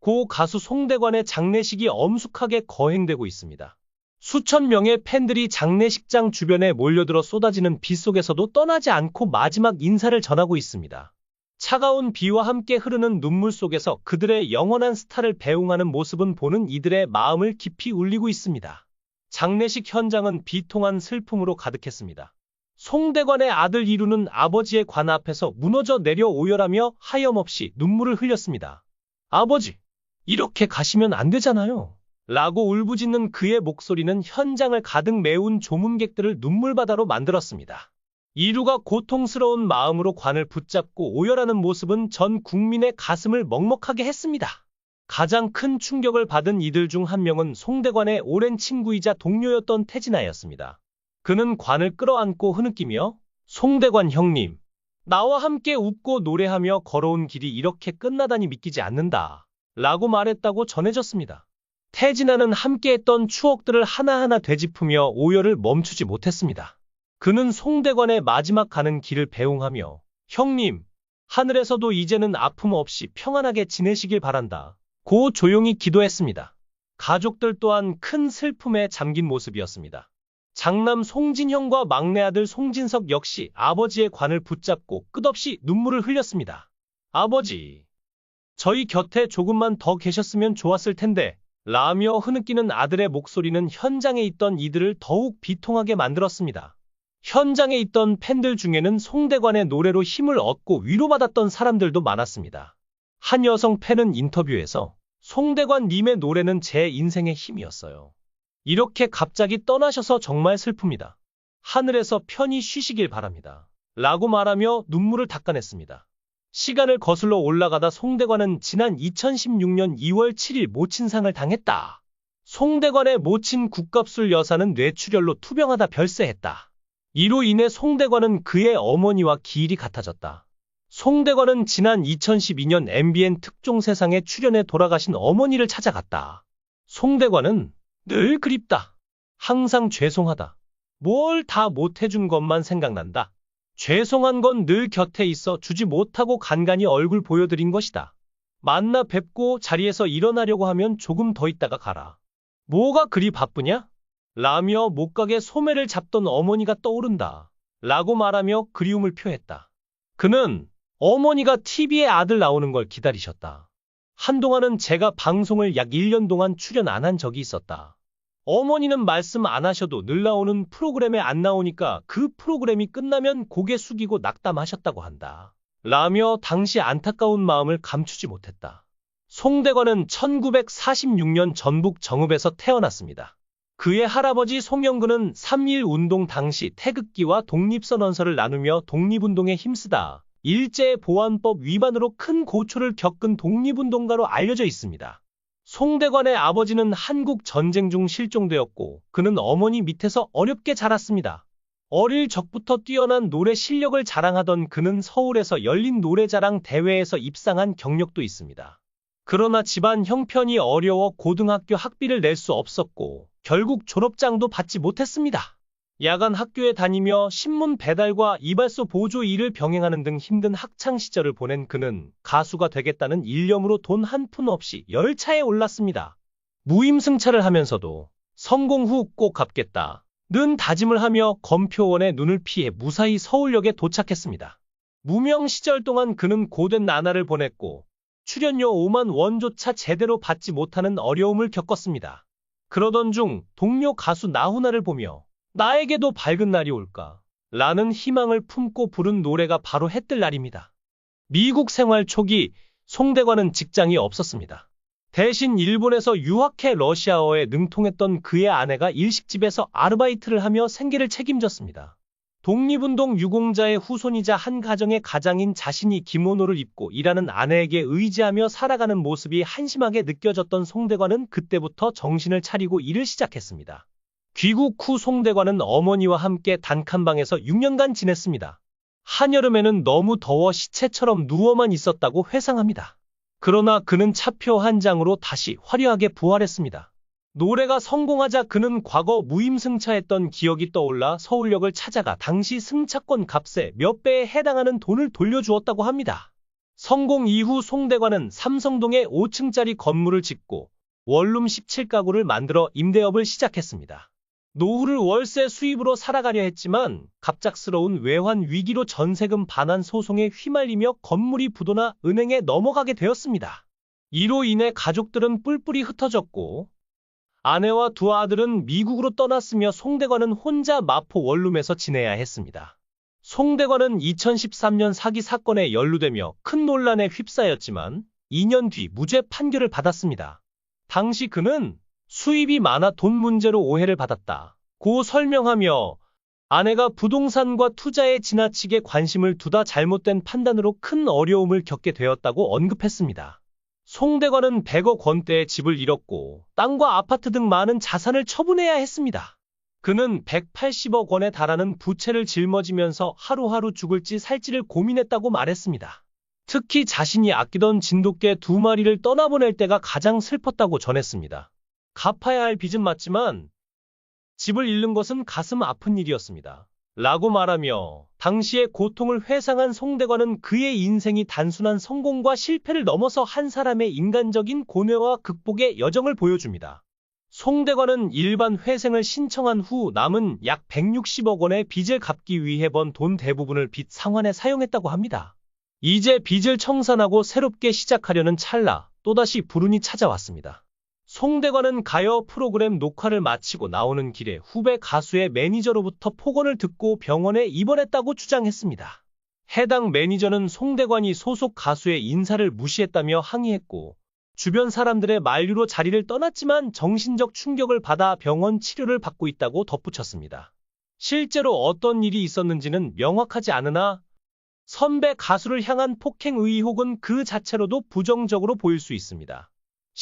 고 가수 송대관의 장례식이 엄숙하게 거행되고 있습니다. 수천 명의 팬들이 장례식장 주변에 몰려들어 쏟아지는 비 속에서도 떠나지 않고 마지막 인사를 전하고 있습니다. 차가운 비와 함께 흐르는 눈물 속에서 그들의 영원한 스타를 배웅하는 모습은 보는 이들의 마음을 깊이 울리고 있습니다. 장례식 현장은 비통한 슬픔으로 가득했습니다. 송대관의 아들 이루는 아버지의 관 앞에서 무너져 내려 오열하며 하염없이 눈물을 흘렸습니다. 아버지, 이렇게 가시면 안 되잖아요. 라고 울부짖는 그의 목소리는 현장을 가득 메운 조문객들을 눈물바다로 만들었습니다. 이루가 고통스러운 마음으로 관을 붙잡고 오열하는 모습은 전 국민의 가슴을 먹먹하게 했습니다. 가장 큰 충격을 받은 이들 중 한 명은 송대관의 오랜 친구이자 동료였던 태진아였습니다. 그는 관을 끌어안고 흐느끼며 송대관 형님, 나와 함께 웃고 노래하며 걸어온 길이 이렇게 끝나다니 믿기지 않는다. 라고 말했다고 전해졌습니다. 태진아는 함께했던 추억들을 하나하나 되짚으며 오열을 멈추지 못했습니다. 그는 송대관의 마지막 가는 길을 배웅하며 형님, 하늘에서도 이제는 아픔 없이 평안하게 지내시길 바란다. 고 조용히 기도했습니다. 가족들 또한 큰 슬픔에 잠긴 모습이었습니다. 장남 송진형과 막내 아들 송진석 역시 아버지의 관을 붙잡고 끝없이 눈물을 흘렸습니다. 아버지, 저희 곁에 조금만 더 계셨으면 좋았을 텐데, 라며 흐느끼는 아들의 목소리는 현장에 있던 이들을 더욱 비통하게 만들었습니다. 현장에 있던 팬들 중에는 송대관의 노래로 힘을 얻고 위로받았던 사람들도 많았습니다. 한 여성 팬은 인터뷰에서 송대관 님의 노래는 제 인생의 힘이었어요. 이렇게 갑자기 떠나셔서 정말 슬픕니다. 하늘에서 편히 쉬시길 바랍니다. 라고 말하며 눈물을 닦아냈습니다. 시간을 거슬러 올라가다 송대관은 지난 2016년 2월 7일 모친상을 당했다. 송대관의 모친 국갑술 여사는 뇌출혈로 투병하다 별세했다. 이로 인해 송대관은 그의 어머니와 기일이 같아졌다. 송대관은 지난 2012년 MBN 특종 세상에 출연해 돌아가신 어머니를 찾아갔다. 송대관은 늘 그립다. 항상 죄송하다. 뭘 다 못해준 것만 생각난다. 죄송한 건 늘 곁에 있어 주지 못하고 간간히 얼굴 보여드린 것이다. 만나 뵙고 자리에서 일어나려고 하면 조금 더 있다가 가라. 뭐가 그리 바쁘냐? 라며 못 가게 소매를 잡던 어머니가 떠오른다. 라고 말하며 그리움을 표했다. 그는 어머니가 TV에 아들 나오는 걸 기다리셨다. 한동안은 제가 방송을 약 1년 동안 출연 안 한 적이 있었다. 어머니는 말씀 안 하셔도 늘 나오는 프로그램에 안 나오니까 그 프로그램이 끝나면 고개 숙이고 낙담하셨다고 한다. 라며 당시 안타까운 마음을 감추지 못했다. 송대관은 1946년 전북 정읍에서 태어났습니다. 그의 할아버지 송영근은 3.1 운동 당시 태극기와 독립선언서를 나누며 독립운동에 힘쓰다 일제보안법 위반으로 큰 고초를 겪은 독립운동가로 알려져 있습니다. 송대관의 아버지는 한국 전쟁 중 실종되었고 그는 어머니 밑에서 어렵게 자랐습니다. 어릴 적부터 뛰어난 노래 실력을 자랑하던 그는 서울에서 열린 노래자랑 대회에서 입상한 경력도 있습니다. 그러나 집안 형편이 어려워 고등학교 학비를 낼 수 없었고 결국 졸업장도 받지 못했습니다. 야간 학교에 다니며 신문 배달과 이발소 보조 일을 병행하는 등 힘든 학창 시절을 보낸 그는 가수가 되겠다는 일념으로 돈 한 푼 없이 열차에 올랐습니다. 무임승차를 하면서도 성공 후 꼭 갚겠다. 는 다짐을 하며 검표원의 눈을 피해 무사히 서울역에 도착했습니다. 무명 시절 동안 그는 고된 나날을 보냈고 출연료 5만 원조차 제대로 받지 못하는 어려움을 겪었습니다. 그러던 중 동료 가수 나훈아를 보며 나에게도 밝은 날이 올까? 라는 희망을 품고 부른 노래가 바로 해뜰 날입니다. 미국 생활 초기 송대관은 직장이 없었습니다. 대신 일본에서 유학해 러시아어에 능통했던 그의 아내가 일식집에서 아르바이트를 하며 생계를 책임졌습니다. 독립운동 유공자의 후손이자 한 가정의 가장인 자신이 기모노를 입고 일하는 아내에게 의지하며 살아가는 모습이 한심하게 느껴졌던 송대관은 그때부터 정신을 차리고 일을 시작했습니다. 귀국 후 송대관은 어머니와 함께 단칸방에서 6년간 지냈습니다. 한여름에는 너무 더워 시체처럼 누워만 있었다고 회상합니다. 그러나 그는 차표 한 장으로 다시 화려하게 부활했습니다. 노래가 성공하자 그는 과거 무임승차했던 기억이 떠올라 서울역을 찾아가 당시 승차권 값의 몇 배에 해당하는 돈을 돌려주었다고 합니다. 성공 이후 송대관은 삼성동에 5층짜리 건물을 짓고 원룸 17가구를 만들어 임대업을 시작했습니다. 노후를 월세 수입으로 살아가려 했지만 갑작스러운 외환 위기로 전세금 반환 소송에 휘말리며 건물이 부도나 은행에 넘어가게 되었습니다. 이로 인해 가족들은 뿔뿔이 흩어졌고 아내와 두 아들은 미국으로 떠났으며 송대관은 혼자 마포 원룸에서 지내야 했습니다. 송대관은 2013년 사기 사건에 연루되며 큰 논란에 휩싸였지만 2년 뒤 무죄 판결을 받았습니다. 당시 그는 수입이 많아 돈 문제로 오해를 받았다. 고 설명하며 아내가 부동산과 투자에 지나치게 관심을 두다 잘못된 판단으로 큰 어려움을 겪게 되었다고 언급했습니다. 송대관은 100억 원대의 집을 잃었고 땅과 아파트 등 많은 자산을 처분해야 했습니다. 그는 180억 원에 달하는 부채를 짊어지면서 하루하루 죽을지 살지를 고민했다고 말했습니다. 특히 자신이 아끼던 진돗개 두 마리를 떠나보낼 때가 가장 슬펐다고 전했습니다. 갚아야 할 빚은 맞지만 집을 잃는 것은 가슴 아픈 일이었습니다. 라고 말하며 당시의 고통을 회상한 송대관은 그의 인생이 단순한 성공과 실패를 넘어서 한 사람의 인간적인 고뇌와 극복의 여정을 보여줍니다. 송대관은 일반 회생을 신청한 후 남은 약 160억 원의 빚을 갚기 위해 번 돈 대부분을 빚 상환에 사용했다고 합니다. 이제 빚을 청산하고 새롭게 시작하려는 찰나 또다시 불운이 찾아왔습니다. 송대관은 가요 프로그램 녹화를 마치고 나오는 길에 후배 가수의 매니저로부터 폭언을 듣고 병원에 입원했다고 주장했습니다. 해당 매니저는 송대관이 소속 가수의 인사를 무시했다며 항의했고 주변 사람들의 만류로 자리를 떠났지만 정신적 충격을 받아 병원 치료를 받고 있다고 덧붙였습니다. 실제로 어떤 일이 있었는지는 명확하지 않으나 선배 가수를 향한 폭행 의혹은 그 자체로도 부정적으로 보일 수 있습니다.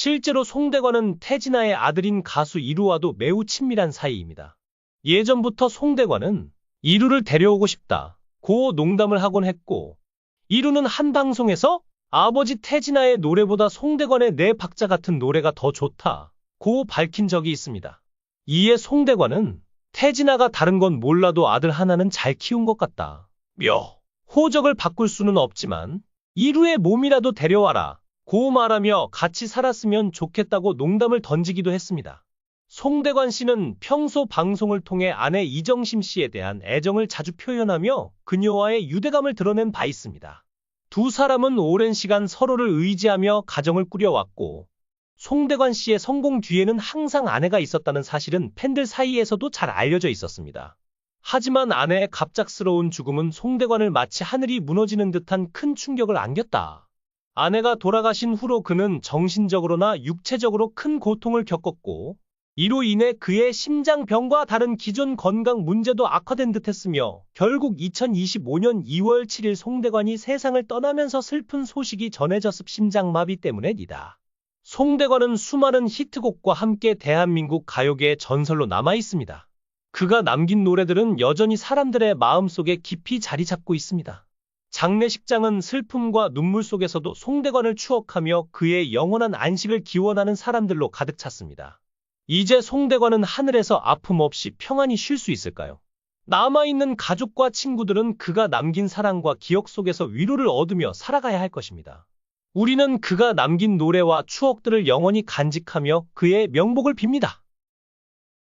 실제로 송대관은 태진아의 아들인 가수 이루와도 매우 친밀한 사이입니다. 예전부터 송대관은 이루를 데려오고 싶다. 고 농담을 하곤 했고 이루는 한 방송에서 아버지 태진아의 노래보다 송대관의 내 박자 같은 노래가 더 좋다. 고 밝힌 적이 있습니다. 이에 송대관은 태진아가 다른 건 몰라도 아들 하나는 잘 키운 것 같다. 며 호적을 바꿀 수는 없지만 이루의 몸이라도 데려와라. 고 말하며 같이 살았으면 좋겠다고 농담을 던지기도 했습니다. 송대관 씨는 평소 방송을 통해 아내 이정심 씨에 대한 애정을 자주 표현하며 그녀와의 유대감을 드러낸 바 있습니다. 두 사람은 오랜 시간 서로를 의지하며 가정을 꾸려왔고 송대관 씨의 성공 뒤에는 항상 아내가 있었다는 사실은 팬들 사이에서도 잘 알려져 있었습니다. 하지만 아내의 갑작스러운 죽음은 송대관을 마치 하늘이 무너지는 듯한 큰 충격을 안겼다. 아내가 돌아가신 후로 그는 정신적으로나 육체적으로 큰 고통을 겪었고 이로 인해 그의 심장병과 다른 기존 건강 문제도 악화된 듯했으며 결국 2025년 2월 7일 송대관이 세상을 떠나면서 슬픈 소식이 전해졌습 심장마비 때문에니다. 송대관은 수많은 히트곡과 함께 대한민국 가요계의 전설로 남아 있습니다. 그가 남긴 노래들은 여전히 사람들의 마음속에 깊이 자리 잡고 있습니다. 장례식장은 슬픔과 눈물 속에서도 송대관을 추억하며 그의 영원한 안식을 기원하는 사람들로 가득 찼습니다. 이제 송대관은 하늘에서 아픔 없이 평안히 쉴 수 있을까요? 남아있는 가족과 친구들은 그가 남긴 사랑과 기억 속에서 위로를 얻으며 살아가야 할 것입니다. 우리는 그가 남긴 노래와 추억들을 영원히 간직하며 그의 명복을 빕니다.